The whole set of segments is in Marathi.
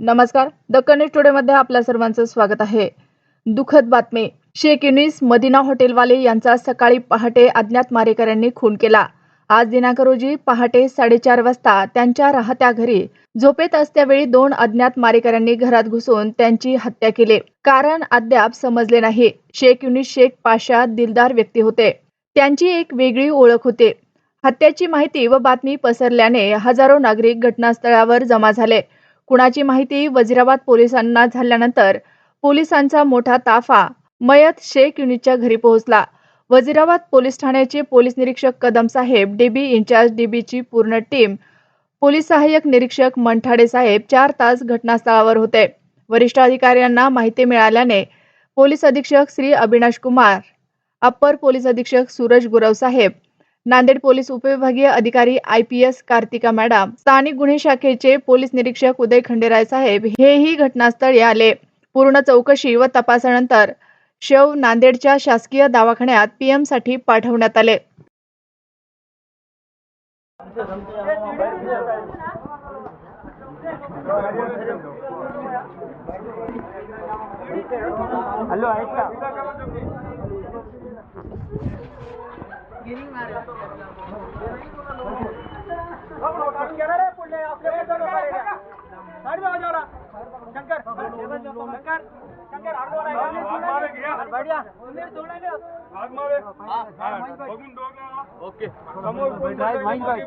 नमस्कार. द कनेक्ट टुडेमध्ये आपल्या सर्वांचं स्वागत आहे. दुःखद बातमी. शेख युनिस मदिना हॉटेलवाले यांचा सकाळी पहाटे अज्ञात मारेकऱ्यांनी खून केला. आज दिनांक रोजी पहाटे साडेचार वाजता त्यांच्या राहत्या घरी झोपेत असल्यावेळी दोन अज्ञात मारेकऱ्यांनी घरात घुसून त्यांची हत्या केली. कारण अद्याप समजले नाही. शेख युनिस शेख पाशा दिलदार व्यक्ती होते. त्यांची एक वेगळी ओळख होती. हत्याची माहिती व बातमी पसरल्याने हजारो नागरिक घटनास्थळावर जमा झाले. कुणाची माहिती वजिराबाद पोलिसांना झाल्यानंतर पोलिसांचा मोठा ताफा मयत शेख युनिटच्या घरी पोहोचला. वजिराबाद पोलीस ठाण्याचे पोलीस निरीक्षक कदम साहेब डीबी इन्चार्ज डीबीची पूर्ण टीम पोलीस सहाय्यक निरीक्षक मंठाडे साहेब चार तास घटनास्थळावर होते. वरिष्ठ अधिकाऱ्यांना माहिती मिळाल्याने पोलीस अधीक्षक श्री अविनाश कुमार अप्पर पोलीस अधीक्षक सूरज गुरव साहेब नांदेड पोलीस उपविभागीय अधिकारी I P S Kartika madam स्थानिक गुन्हे शाखेचे पोलीस निरीक्षक उदय खंडेराय साहेब हेही घटनास्थळी आले. पूर्ण चौकशी व तपासानंतर शव नांदेडच्या शासकीय दवाखान्यात पीएमसाठी पाठवण्यात आले. हॅलो ऐका. पुढे आपल्या साईड में आ जा रहा शंकर शंकर शंकर आगमावे बढिया उमेर जोडायले आगमावे बघून दोघा ओके समोर कोण भाई भाई भाई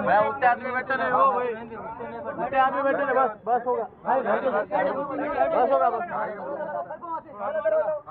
मैं उठते आदमी बैठे नहीं हो भाई उठते आदमी बैठे बस बस होगा बस होगा बस